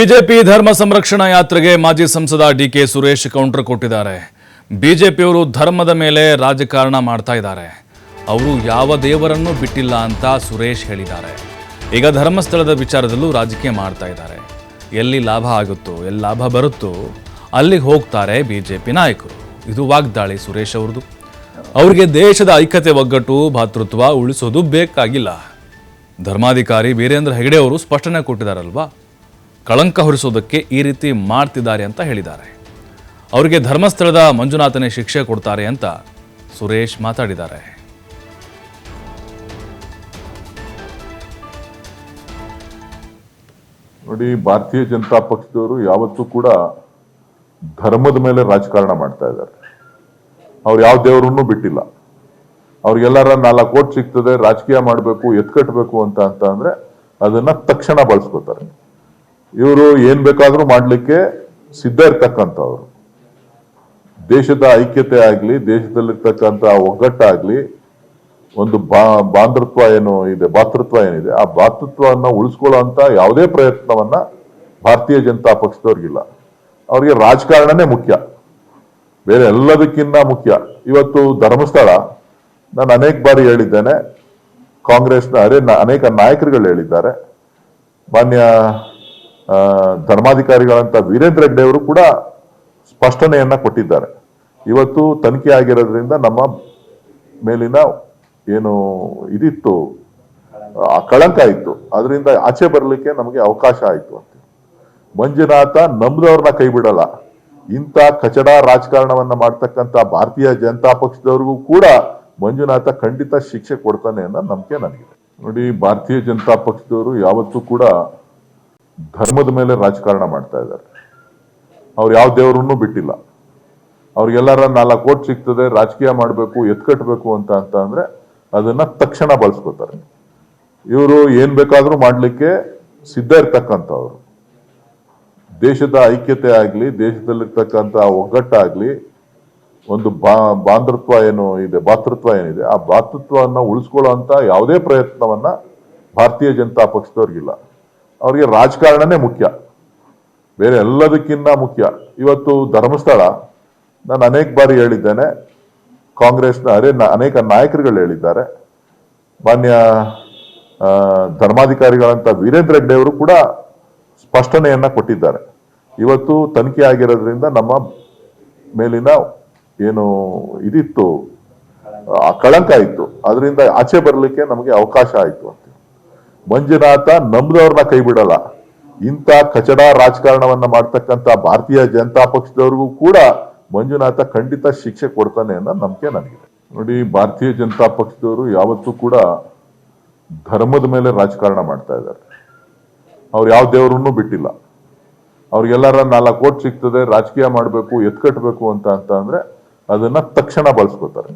BJP ಧರ್ಮ ಸಂರಕ್ಷಣಾ ಯಾತ್ರೆಗೆ ಮಾಜಿ ಸಂಸದ ಡಿಕೆ ಸುರೇಶ್ ಕೌಂಟರ್ ಕೊಟ್ಟಿದ್ದಾರೆ. ಬಿಜೆಪಿಯವರು ಧರ್ಮದ ಮೇಲೆ ರಾಜಕಾರಣ ಮಾಡ್ತಾ ಇದ್ದಾರೆ. ಅವರು ಯಾವ ದೇವರನ್ನು ಬಿಟ್ಟಿಲ್ಲ ಅಂತ ಸುರೇಶ್ ಹೇಳಿದ್ದಾರೆ. ಈಗ ಧರ್ಮಸ್ಥಳದ ವಿಚಾರದಲ್ಲೂ ರಾಜಕೀಯ ಮಾಡ್ತಾ ಇದ್ದಾರೆ. ಎಲ್ಲಿ ಲಾಭ ಆಗುತ್ತೋ, ಎಲ್ಲಿ ಲಾಭ ಬರುತ್ತೋ, ಅಲ್ಲಿಗೆ ಹೋಗ್ತಾರೆ ಬಿಜೆಪಿ ನಾಯಕರು. ಇದು ವಾಗ್ದಾಳಿ ಸುರೇಶ್ ಅವ್ರದ್ದು. ಅವರಿಗೆ ದೇಶದ ಐಕ್ಯತೆ ಒಗ್ಗಟ್ಟು, ಭಾತೃತ್ವ ಉಳಿಸೋದು ಬೇಕಾಗಿಲ್ಲ. ಧರ್ಮಾಧಿಕಾರಿ ವೀರೇಂದ್ರ ಹೆಗಡೆ ಅವರು ಸ್ಪಷ್ಟನೆ ಕೊಟ್ಟಿದ್ದಾರಲ್ವಾ? ಕಳಂಕ ಹೊರಿಸೋದಕ್ಕೆ ಈ ರೀತಿ ಮಾಡ್ತಿದ್ದಾರೆ ಅಂತ ಹೇಳಿದ್ದಾರೆ. ಅವರಿಗೆ ಧರ್ಮಸ್ಥಳದ ಮಂಜುನಾಥನೇ ಶಿಕ್ಷೆ ಕೊಡ್ತಾರೆ ಅಂತ ಸುರೇಶ್ ಮಾತಾಡಿದ್ದಾರೆ. ನೋಡಿ, ಭಾರತೀಯ ಜನತಾ ಪಕ್ಷದವರು ಯಾವತ್ತೂ ಕೂಡ ಧರ್ಮದ ಮೇಲೆ ರಾಜಕಾರಣ ಮಾಡ್ತಾ ಇದ್ದಾರೆ. ಅವ್ರು ಯಾವ ದೇವರನ್ನು ಬಿಟ್ಟಿಲ್ಲ. ಅವ್ರಿಗೆಲ್ಲರ ನಾಲ್ಕು ಕೋಟ್ ಸಿಗ್ತದೆ, ರಾಜಕೀಯ ಮಾಡಬೇಕು ಎತ್ಕಟ್ಟಬೇಕು ಅಂತ ಅಂತ ಅಂದ್ರೆ ಅದನ್ನ ತಕ್ಷಣ ಬಳಸ್ಕೋತಾರೆ. ಇವರು ಏನ್ ಬೇಕಾದರೂ ಮಾಡ್ಲಿಕ್ಕೆ ಸಿದ್ಧ ಇರ್ತಕ್ಕಂಥವ್ರು. ದೇಶದ ಐಕ್ಯತೆ ಆಗಲಿ, ದೇಶದಲ್ಲಿರ್ತಕ್ಕಂಥ ಒಗ್ಗಟ್ಟಾಗಲಿ, ಒಂದು ಬಾ, ಬಾಂಧೃತ್ವ ಏನು ಇದೆ, ಭಾತೃತ್ವ ಏನಿದೆ, ಆ ಭಾತೃತ್ವವನ್ನು ಉಳಿಸ್ಕೊಳ್ಳುವಂಥ ಯಾವುದೇ ಪ್ರಯತ್ನವನ್ನ ಭಾರತೀಯ ಜನತಾ ಪಕ್ಷದವ್ರಿಗಿಲ್ಲ. ಅವರಿಗೆ ರಾಜಕಾರಣನೇ ಮುಖ್ಯ. ಬೇರೆ ಎಲ್ಲದಕ್ಕಿಂತ ಮುಖ್ಯ. ಇವತ್ತು ಧರ್ಮಸ್ಥಳ, ನಾನು ಅನೇಕ ಬಾರಿ ಹೇಳಿದ್ದೇನೆ. ಕಾಂಗ್ರೆಸ್ನ ಅರೆ, ಅನೇಕ ನಾಯಕರುಗಳು ಹೇಳಿದ್ದಾರೆ. ಮಾನ್ಯ ಧರ್ಮಾಧಿಕಾರಿಗಳಂತ ವೀರೇಂದ್ರ ಹೆಗ್ಡೆ ಅವರು ಕೂಡ ಸ್ಪಷ್ಟನೆಯನ್ನ ಕೊಟ್ಟಿದ್ದಾರೆ. ಇವತ್ತು ತನಿಖೆ ಆಗಿರೋದ್ರಿಂದ ನಮ್ಮ ಮೇಲಿನ ಏನು ಇದಿತ್ತು ಕಳಂಕ ಇತ್ತು. ಅದರಿಂದ ಆಚೆ ಬರಲಿಕ್ಕೆ ನಮಗೆ ಅವಕಾಶ ಆಯಿತು ಅಂತ ಮಂಜುನಾಥ ನಂಬದವ್ರನ್ನ ಕೈ ಬಿಡಲ್ಲ. ಇಂಥ ಕಚಡ ರಾಜಕಾರಣವನ್ನ ಮಾಡ್ತಕ್ಕಂಥ ಭಾರತೀಯ ಜನತಾ ಪಕ್ಷದವ್ರಿಗೂ ಕೂಡ ಮಂಜುನಾಥ ಖಂಡಿತ ಶಿಕ್ಷೆ ಕೊಡ್ತಾನೆ ಅನ್ನೋ ನಂಬಿಕೆ ನನಗಿದೆ. ನೋಡಿ, ಭಾರತೀಯ ಜನತಾ ಪಕ್ಷದವರು ಯಾವತ್ತೂ ಕೂಡ ಧರ್ಮದ ಮೇಲೆ ರಾಜಕಾರಣ ಮಾಡ್ತಾ ಇದ್ದಾರೆ. ಅವ್ರು ಯಾವ ದೇವರನ್ನು ಬಿಟ್ಟಿಲ್ಲ. ಅವ್ರಿಗೆಲ್ಲರ ನಾಲ್ಕು ಕೋಟ್ ಸಿಗ್ತದೆ, ರಾಜಕೀಯ ಮಾಡಬೇಕು, ಎತ್ಕಟ್ಬೇಕು ಅಂತ ಅಂತ ಅಂದ್ರೆ ಅದನ್ನ ತಕ್ಷಣ ಬಳಸ್ಕೋತಾರೆ. ಇವರು ಏನ್ ಬೇಕಾದ್ರೂ ಮಾಡ್ಲಿಕ್ಕೆ ಸಿದ್ಧ ಇರ್ತಕ್ಕಂಥವ್ರು ದೇಶದ ಐಕ್ಯತೆ ಆಗ್ಲಿ, ದೇಶದಲ್ಲಿರ್ತಕ್ಕಂಥ ಒಗ್ಗಟ್ಟಾಗ್ಲಿ, ಒಂದು ಬಾ, ಬಾಂಧೃತ್ವ ಏನು ಇದೆ, ಭಾತೃತ್ವ ಏನಿದೆ, ಆ ಭಾತೃತ್ವವನ್ನ ಉಳಿಸ್ಕೊಳ್ಳುವಂತ ಯಾವುದೇ ಪ್ರಯತ್ನವನ್ನ ಭಾರತೀಯ ಜನತಾ ಪಕ್ಷದವ್ರಿಗಿಲ್ಲ. ಅವ್ರಿಗೆ ರಾಜಕಾರಣನೇ ಮುಖ್ಯ. ಬೇರೆ ಎಲ್ಲದಕ್ಕಿಂತ ಮುಖ್ಯ. ಇವತ್ತು ಧರ್ಮಸ್ಥಳ, ನಾನು ಅನೇಕ ಬಾರಿ ಹೇಳಿದ್ದೇನೆ. ಕಾಂಗ್ರೆಸ್ನ, ಅರೆ ಅನೇಕ ನಾಯಕರುಗಳು ಹೇಳಿದ್ದಾರೆ. ಮಾನ್ಯ ಧರ್ಮಾಧಿಕಾರಿಗಳಂತ ವೀರೇಂದ್ರ ರೆಡ್ಡಿ ಅವರು ಕೂಡ ಸ್ಪಷ್ಟನೆಯನ್ನ ಕೊಟ್ಟಿದ್ದಾರೆ. ಇವತ್ತು ತನಿಖೆ ಆಗಿರೋದ್ರಿಂದ ನಮ್ಮ ಮೇಲಿನ ಏನು ಇದಿತ್ತು ಕಳಂಕ ಇತ್ತು. ಅದರಿಂದ ಆಚೆ ಬರಲಿಕ್ಕೆ ನಮಗೆ ಅವಕಾಶ ಆಯಿತು ಅಂತ. ಮಂಜುನಾಥ ನಂಬದವ್ರನ್ನ ಕೈ ಬಿಡಲ್ಲ ಇಂಥ ಕಚಡ ರಾಜಕಾರಣವನ್ನ ಮಾಡ್ತಕ್ಕಂಥ ಭಾರತೀಯ ಜನತಾ ಪಕ್ಷದವ್ರಿಗೂ ಕೂಡ ಮಂಜುನಾಥ ಖಂಡಿತ ಶಿಕ್ಷೆ ಕೊಡ್ತಾನೆ ಅನ್ನೋ ನಂಬಿಕೆ ನನಗಿದೆ. ನೋಡಿ, ಭಾರತೀಯ ಜನತಾ ಪಕ್ಷದವರು ಯಾವತ್ತೂ ಕೂಡ ಧರ್ಮದ ಮೇಲೆ ರಾಜಕಾರಣ ಮಾಡ್ತಾ ಇದ್ದಾರೆ. ಅವ್ರು ಯಾವ ದೇವರನ್ನು ಬಿಟ್ಟಿಲ್ಲ. ಅವ್ರಿಗೆಲ್ಲರ ನಾಲ್ಕು ಕೋಟಿ ಸಿಗ್ತದೆ, ರಾಜಕೀಯ ಮಾಡಬೇಕು ಎತ್ಕಟ್ಟಬೇಕು ಅಂತ ಅಂತ ಅಂದ್ರೆ ಅದನ್ನ ತಕ್ಷಣ ಬಳಸ್ಕೋತಾರೆ.